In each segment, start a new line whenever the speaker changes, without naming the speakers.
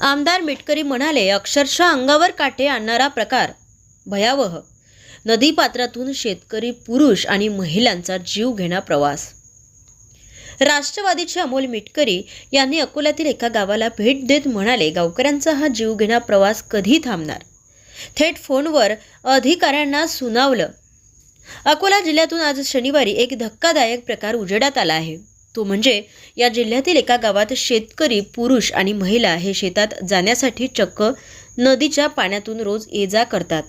आमदार मिटकरी म्हणाले अक्षरशः अंगावर काटे आणणारा प्रकार भयावह. नदीपात्रातून शेतकरी पुरुष आणि महिलांचा जीव घेणा प्रवास. राष्ट्रवादीचे अमोल मिटकरी यांनी अकोल्यातील एका गावाला भेट देत म्हणाले गावकऱ्यांचा हा जीवघेणा प्रवास कधी थांबणार थेट फोनवर अधिकाऱ्यांना सुनावलं. अकोला जिल्ह्यातून आज शनिवारी एक धक्कादायक प्रकार उजेडात आला आहे. तो म्हणजे या जिल्ह्यातील एका गावात शेतकरी पुरुष आणि महिला हे शेतात जाण्यासाठी चक्क नदीच्या पाण्यातून रोज ये जा करतात.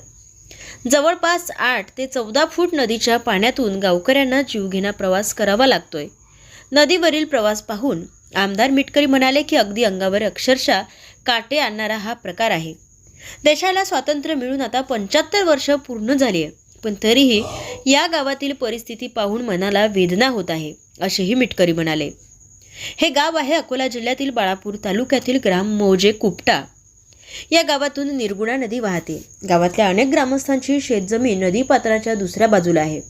जवळपास आठ ते चौदा फूट नदीच्या पाण्यातून गावकऱ्यांना जीवघेणा प्रवास करावा लागतोय. नदीवरील प्रवास पाहून आमदार मिटकरी म्हणाले की अगदी अंगावर अक्षरशः काटे आणणारा हा प्रकार आहे. देशाला स्वातंत्र्य मिळून आता पंच्याहत्तर वर्ष पूर्ण झाली आहे पण तरीही या गावातील परिस्थिती पाहून मनाला वेदना होत आहे. असेही मिटकरी म्हणाले. हे गाव आहे अकोला जिल्ह्यातील बाळापूर तालुक्यातील ग्राम मोजे कुपटा. या गावातून निर्गुणा नदी वाहते. गावातल्या अनेक ग्रामस्थांची शेतजमीन नदीपात्राच्या दुसऱ्या बाजूला आहे.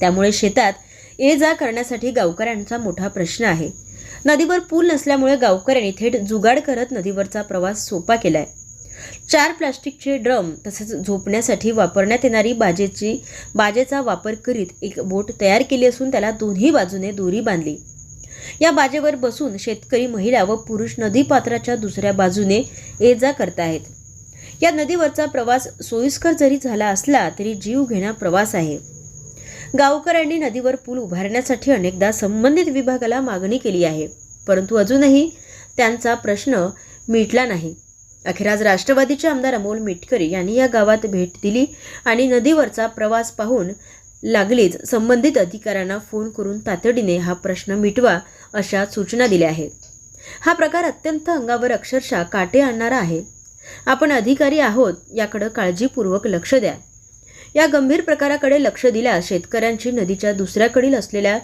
त्यामुळे शेतात ये जा करण्यासाठी गावकऱ्यांचा मोठा प्रश्न आहे. नदीवर पूल नसल्यामुळे गावकऱ्यांनी थेट जुगाड करत नदीवरचा प्रवास सोपा केला आहे चार प्लास्टिकचे ड्रम तसेच झोपण्यासाठी वापरण्यात येणारी बाजेची बाजेचा वापर करीत एक बोट तयार केली असून त्याला दोन्ही बाजूने दोरी बांधली. या बाजेवर बसून शेतकरी महिला व पुरुष नदीपात्राच्या दुसऱ्या बाजूने ये जा करतायत या नदीवरचा प्रवास सोयीस्कर जरी झाला असला तरी जीव घेणा प्रवास आहे. गावकऱ्यांनी नदीवर पूल उभारण्यासाठी अनेकदा संबंधित विभागाला मागणी केली आहे. परंतु अजूनही त्यांचा प्रश्न मिटला नाही. अखेर आज राष्ट्रवादीचे आमदार अमोल मिटकरी यांनी या गावात भेट दिली आणि नदीवरचा प्रवास पाहून लागलीच. संबंधित अधिकाऱ्यांना फोन करून तातडीने हा प्रश्न मिटवा अशा सूचना दिल्या आहेत. हा प्रकार अत्यंत अंगावर अक्षरशः काटे आणणारा आहे. आपण अधिकारी आहोत याकडे काळजीपूर्वक लक्ष द्या. या गंभीर प्रकाराकडे लक्ष दिल्यास शेतकऱ्यांची नदीच्या दुसऱ्याकडील असलेल्या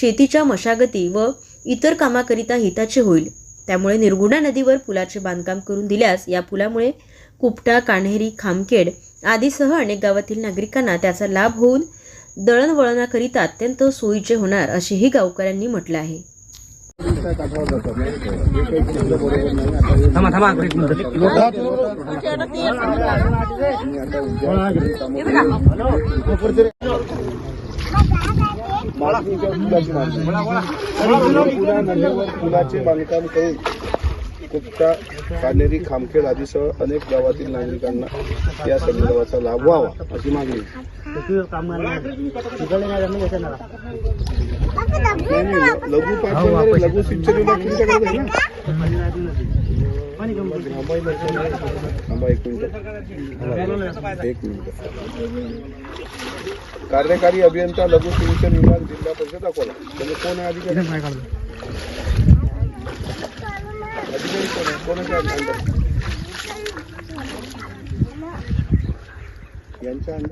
शेतीच्या मशागती व इतर कामाकरिता हिताचे होईल. त्यामुळे निर्गुणा नदीवर पुलाचे बांधकाम करून दिल्यास या पुलामुळे कुपटा कान्हेरी खामखेड आदीसह अनेक गावातील नागरिकांना त्याचा लाभ होऊन दळणवळणाकरिता अत्यंत सोयीचे होणार असेही गावकऱ्यांनी म्हटलं आहे.
थांबा
मागणी पुन्हा नदीवर पुलाचे बांधकाम करून कुपटा कानेरी खामखेड आदीसह अनेक गावातील नागरिकांना या संदर्भाचा लाभ व्हावा अशी मागणी लघु पाच वगैरे लघु सिंचन तुमच्याकडे कार्यकारी अभियंता लघु सिंचन विभाग जिल्हा परिषद अकोला म्हणजे कोण आहे अधिकारी अधिकारी कोण आहे कोणाच्या अंडर यांच्या अंडर